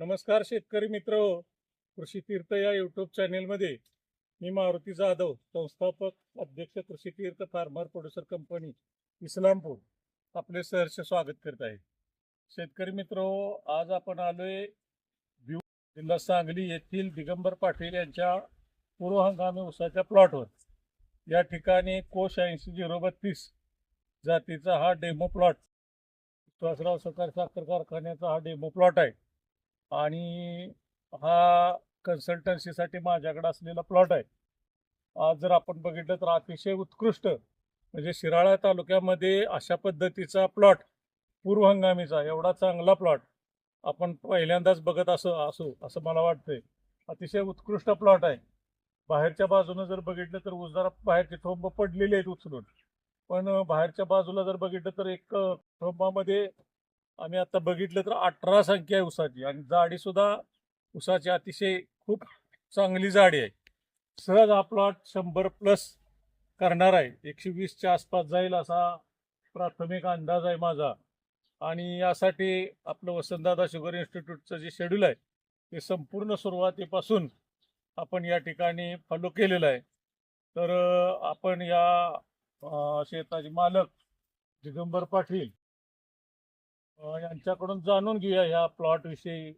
नमस्कार शेतकरी मित्र कृषी तीर्थ या युट्यूब चॅनेलमध्ये मी मारुती जाधव संस्थापक अध्यक्ष Krushi Tirth farmer producer company Islampur. आपले सहर्ष स्वागत करत आहे. शेतकरी मित्र आज आपण आलोय भिव जिल्हा सांगली येथील दिगंबर पाटील यांच्या पूर्व हंगामी उसाच्या प्लॉटवर या ठिकाणी कोश ऐंशी झिरो बत्तीस जातीचा हा डेमो प्लॉट विश्वासराव सहकारी साखर कारखान्याचा हा डेमो प्लॉट आहे. आणि हा कन्सल्टन्सीसाठी माझ्याकडे असलेला प्लॉट आहे. आज जर आपण बघितलं तर अतिशय उत्कृष्ट म्हणजे शिराळा तालुक्यामध्ये अशा पद्धतीचा प्लॉट पूर्व हंगामीचा एवढा चांगला प्लॉट आपण पहिल्यांदाच बघत असो असो असं मला वाटतंय. अतिशय उत्कृष्ट प्लॉट आहे. बाहेरच्या बाजूनं जर बघितलं तर ऊस जरा बाहेरचे थोंब पडलेले आहेत उचलून. पण बाहेरच्या बाजूला जर बघितलं तर एक थोंबामध्ये आम्ही आता बघितलं तर अठरा संख्या आहे उसाची आणि जाडी सुद्धा उसाची अतिशय खूप चांगली जाडी आहे. सहज हा प्लॉट शंभर प्लस करणार आहे. एकशे वीसच्या आसपास जाईल असा प्राथमिक अंदाज आहे माझा. आणि यासाठी आपलं वसंतदादा शुगर इन्स्टिट्यूटचं जे शेड्यूल आहे ते संपूर्ण सुरुवातीपासून आपण या ठिकाणी फॉलो केलेलं आहे. तर आपण या शेताचे मालक दिगंबर पाटील त्यांच्याकडून यांच्याकडून जाणून घेऊया ह्या प्लॉट विषयी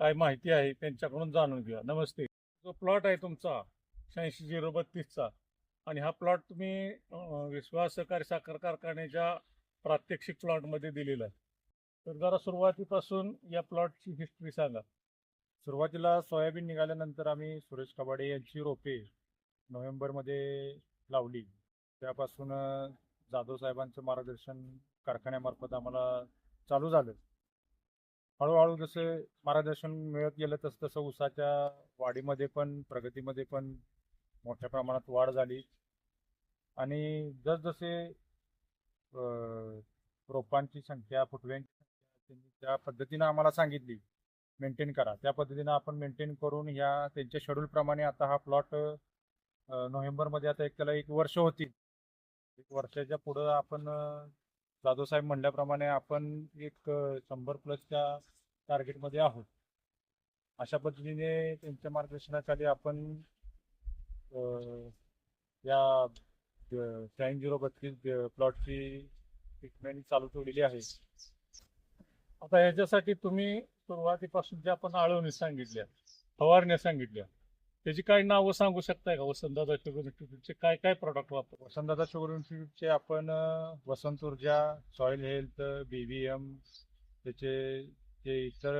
काय माहिती आहे त्यांच्याकडून जाणून घेऊया. नमस्ते. जो प्लॉट आहे तुमचा शहाऐंशी झिरो बत्तीसचा आणि हा प्लॉट तुम्ही विश्वास सहकारी साखर कारखान्याच्या प्रात्यक्षिक प्लॉटमध्ये दिलेला आहे. तर जरा सुरुवातीपासून या प्लॉटची हिस्ट्री सांगा. सुरुवातीला सोयाबीन निघाल्यानंतर आम्ही सुरेश कबाडे यांची रोपे नोव्हेंबरमध्ये लावली. त्यापासून जाधव साहेबांचं मार्गदर्शन कारखान्यामार्फत आम्हाला चालू झालं. हळूहळू जसे मार्गदर्शन मिळत गेलं तसं तसं ऊसाच्या वाढीमध्ये पण प्रगतीमध्ये पण मोठ्या प्रमाणात वाढ झाली. आणि जसजसे रोपांची संख्या फुटव्यांची संख्या त्यांनी त्या पद्धतीनं आम्हाला सांगितली मेंटेन करा त्या पद्धतीनं आपण मेंटेन करून ह्या त्यांच्या शेड्यूलप्रमाणे आता हा प्लॉट नोव्हेंबरमध्ये आता एक त्याला एक वर्ष होतील. एक वर्षाच्या पुढं आपण जाधव साहेब म्हणल्याप्रमाणे आपण एक शंभर प्लसच्या टार्गेटमध्ये आहोत. अशा पद्धतीने त्यांच्या मार्गदर्शनाखाली आपण या शहाऐंशी झिरो बत्तीस प्लॉटची ट्रीटमेंट चालू ठेवलेली आहे. आता याच्यासाठी तुम्ही सुरुवातीपासून जे आपण आळवणी सांगितल्या फवारण्या सांगितल्या त्याची काही नावं सांगू शकताय का? वसंतदादा शुगर इन्स्टिट्यूटचे काय काय प्रॉडक्ट वापर वसंतदादा शुगर इन्स्टिट्यूटचे आपण Vasant Urja soil health B V M त्याचे जे इतर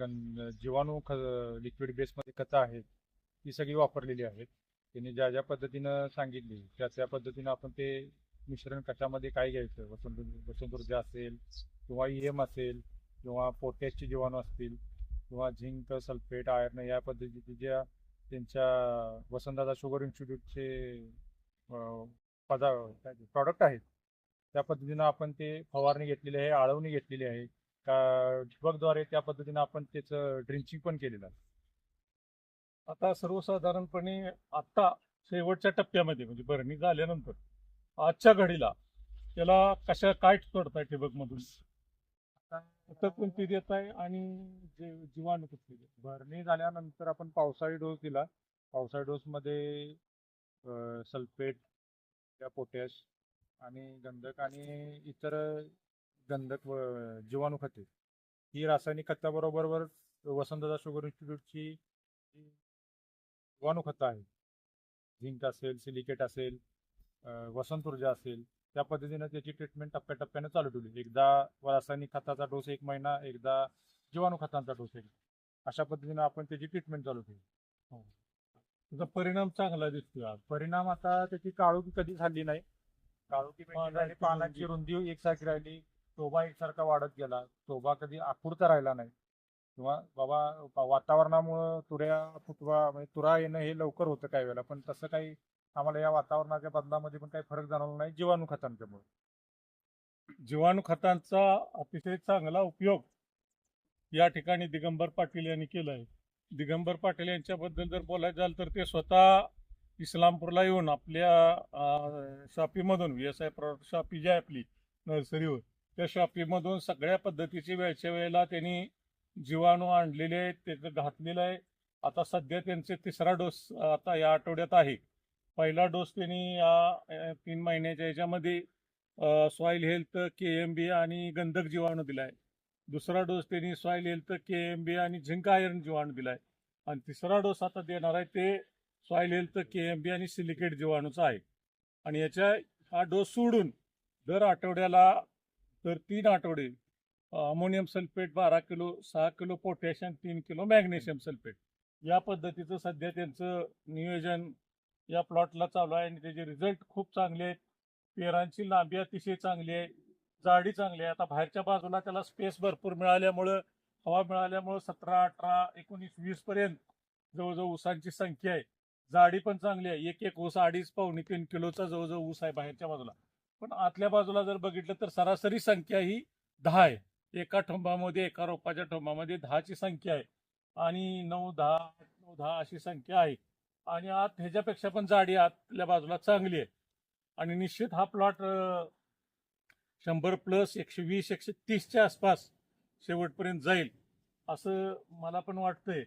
गण जीवाणू ख लिक्विड बेसमध्ये खतं आहेत ती सगळी वापरलेली आहेत. त्यांनी ज्या ज्या पद्धतीनं सांगितली त्या त्या पद्धतीनं आपण ते मिश्रण कशामध्ये काय घ्यायचं? वसंत वसंत ऊर्जा असेल किंवा ई एम असेल किंवा पोटॅशचे जीवाणू असतील किंवा झिंक सल्फेट आयर्न या पद्धतीचे ज्या त्यांच्या वसंतदादा शुगर इन्स्टिट्यूटचे पदा प्रॉडक्ट आहेत. त्या पद्धतीनं आपण ते फवारणी घेतलेली आहे आळवणी घेतलेली आहे. का ठिबकद्वारे त्या पद्धतीनं आपण त्याचं ड्रिंचिंग पण केलेलं आहे. आता सर्वसाधारणपणे आता शेवटच्या टप्प्यामध्ये म्हणजे भरणी झाल्यानंतर आजच्या घडीला त्याला कशा काय सोडताय ठिबक मधून खतं कोणती देत आहे आणि जे जीवाणू कुठली देत भरणी झाल्यानंतर आपण पावसाळी डोस दिला. पावसाळी डोसमध्ये सल्फेट या पोटॅश आणि गंधक आणि इतर गंधक व जीवाणू खते. ही रासायनिक खताबरोबर वसंतदादा शुगर इन्स्टिट्यूटची जीवाणू खतं आहे झिंक असेल सिलिकेट असेल वसंत ऊर्जा असेल त्या पद्धतीनं त्याची ट्रीटमेंट टप्प्याटप्प्यानं चालू ठेवली. एकदा रासायनिक खताचा डोस एक महिना एकदा जीवाणू खतांचा डोस एक. अशा पद्धतीनं आपण त्याची ट्रीटमेंट चालू ठेवली. त्याचा परिणाम चांगला दिसतोय आज. परिणाम आता त्याची काळोखी कधी झाली नाही. काळोखी भेटली पानांची रुंदी एकसारखी राहिली. शोभा एकसारखा वाढत गेला. शोभा कधी आखूडता राहिला नाही. किंवा बाबा वातावरणामुळं तुऱ्या फुटवा म्हणजे तुरा येणं हे लवकर होतं काही वेळेला. पण तसं काही आम्हाला या वातावरणाच्या बदलामध्ये पण काही फरक जाणवला नाही जीवाणू खतांच्यामुळे. जीवाणू खतांचा अतिशय चांगला उपयोग या ठिकाणी दिगंबर पाटील यांनी केला आहे दिगंबर पाटील यांच्याबद्दल जर बोलायचं झालं तर ते स्वतः इस्लामपूरला येऊन आपल्या शॉपीमधून V S I product shoppe जी आहे आपली नर्सरीवर त्या शॉपीमधून सगळ्या पद्धतीची वेळच्या वेळेला त्यांनी जीवाणू आणलेले आहेत त्याचं घातलेलं आहे. आता सध्या त्यांचे तिसरा डोस आता या आठवड्यात आहे. पहिला डोस त्यांनी या तीन महिन्याच्या याच्यामध्ये soil health K M B आणि गंधक जीवाणू दिला आहे दुसरा डोस त्यांनी soil health K M B आणि झिंक आयर्न जीवाणू दिला आहे आणि तिसरा डोस आता देणार आहे ते soil health K M B आणि सिलिकेट जीवाणूचा आहे. आणि याच्या हा डोस सोडून दर आठवड्याला दर तीन आठवडे अमोनियम सल्फेट बारा किलो सहा किलो पोटॅशियम तीन किलो मॅग्नेशियम सल्फेट. या पद्धतीचं सध्या त्यांचं नियोजन या प्लॉटला चालू आहे आणि त्याचे रिझल्ट खूप चांगले आहेत. पेरांची लांबी अतिशय चांगली आहे. जाडी चांगली आहे. आता बाहेरच्या बाजूला त्याला स्पेस भरपूर मिळाल्यामुळं हवा मिळाल्यामुळं सतरा अठरा एकोणीस वीस पर्यंत जवळजवळ ऊसांची संख्या आहे. जाडी पण चांगली आहे. एक एक ऊस अडीच पावणे तीन किलोचा जवळजवळ ऊस आहे बाहेरच्या बाजूला. पण आतल्या बाजूला जर बघितलं तर सरासरी संख्या ही दहा आहे. एका ठोंबामध्ये एका रोपाच्या ठोंबामध्ये दहाची संख्या आहे. आणि नऊ दहा आठ नऊ दहा अशी संख्या आहे. आणि आत ह्याच्यापेक्षा पण जाडी आतल्या बाजूला चांगली आहे. आणि निश्चित हा प्लॉट शंभर प्लस एकशे वीस एकशे तीसच्या आसपास शेवटपर्यंत जाईल असं मला पण वाटतंय.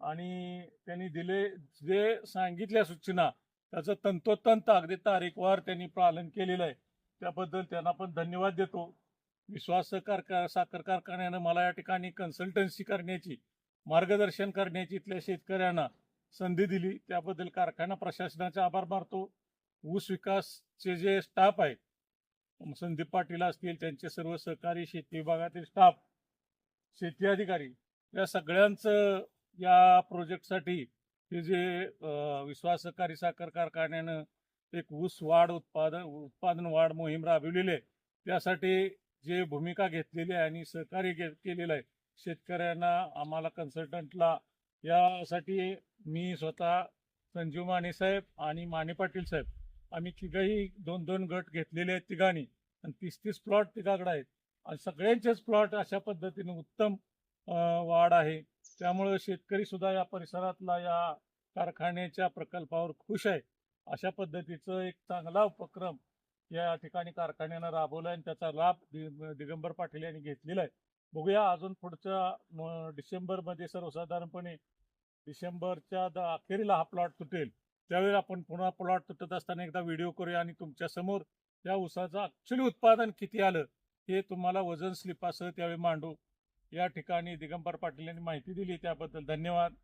आणि त्यांनी दिले जे सांगितल्या सूचना त्याचं तंतोतंत अगदी तारीखवार त्यांनी पालन केलेलं आहे. त्याबद्दल त्यांना पण धन्यवाद देतो. विश्वास सहकार साखर कारखान्यानं मला या ठिकाणी कन्सल्टन्सी करण्याची मार्गदर्शन करण्याची इथल्या शेतकऱ्यांना संधी दिली. त्याबद्दल कारखाना प्रशासनाचे आभार मानतो. ऊस विकासचे जे स्टाफ आहे संदीप पाटील असतील त्यांचे सर्व सहकारी शेती विभागातील स्टाफ शेती अधिकारी या सगळ्यांचं या प्रोजेक्टसाठी हे जे विश्वास सहकारी साखर कारखान्यानं एक ऊस वाढ उत्पादन उत्पादन वाढ मोहीम राबविलेली आहे. त्यासाठी जे भूमिका घेतलेली आहे आणि सहकार्य के- केलेलं आहे शेतकऱ्यांना आम्हाला कन्सल्टंटला यासाठी मी स्वतः संजीव माने साहेब आणि माने पाटील साहेब आम्ही तिघही दोन दोन गट घेतलेले आहेत तिघांनी. आणि तीस तीस प्लॉट तिघाकडे आहेत. आणि सगळ्यांचेच प्लॉट अशा पद्धतीने उत्तम वाढ आहे. त्यामुळं शेतकरी सुद्धा या परिसरातला या कारखान्याच्या प्रकल्पावर खुश आहे. अशा पद्धतीचं एक चांगला उपक्रम या ठिकाणी कारखान्यानं राबवला आणि त्याचा लाभ दिगंबर पाटील यांनी घेतलेला आहे. बघूया अजून पुढच्या डिसेंबरमध्ये सर्वसाधारणपणे डिसेंबरच्या द- अखेरीला हा प्लॉट तुटेल. त्यावेळी आपण पुन्हा प्लॉट तुटत असताना एकदा व्हिडिओ करूया आणि तुमच्यासमोर या ऊसाचं ॲक्च्युली उत्पादन किती आलं हे तुम्हाला वजन स्लिपासह त्यावेळी मांडू. या ठिकाणी दिगंबर पाटील यांनी माहिती दिली त्याबद्दल धन्यवाद.